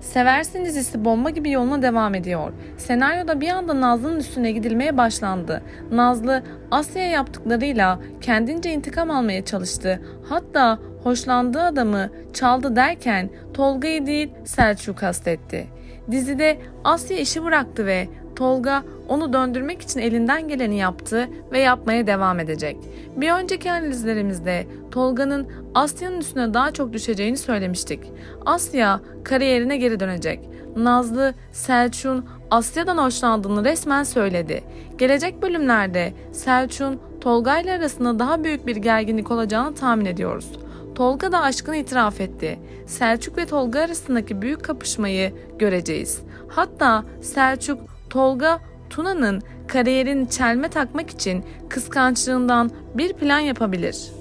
Seversin dizisi bomba gibi yoluna devam ediyor. Senaryoda bir anda Nazlı'nın üstüne gidilmeye başlandı. Nazlı Asya'ya yaptıklarıyla kendince intikam almaya çalıştı. Hatta hoşlandığı adamı çaldı derken Tolga'yı değil Selçuk'u kastetti. Dizide Asya işi bıraktı ve Tolga onu döndürmek için elinden geleni yaptı ve yapmaya devam edecek. Bir önceki analizlerimizde Tolga'nın Asya'nın üstüne daha çok düşeceğini söylemiştik. Asya kariyerine geri dönecek. Nazlı, Selçuk'un Asya'dan hoşlandığını resmen söyledi. Gelecek bölümlerde Selçuk'un Tolga ile arasında daha büyük bir gerginlik olacağını tahmin ediyoruz. Tolga da aşkını itiraf etti. Selçuk ve Tolga arasındaki büyük kapışmayı göreceğiz. Hatta Selçuk, Tolga, Tuna'nın kariyerini çelme takmak için kıskançlığından bir plan yapabilir.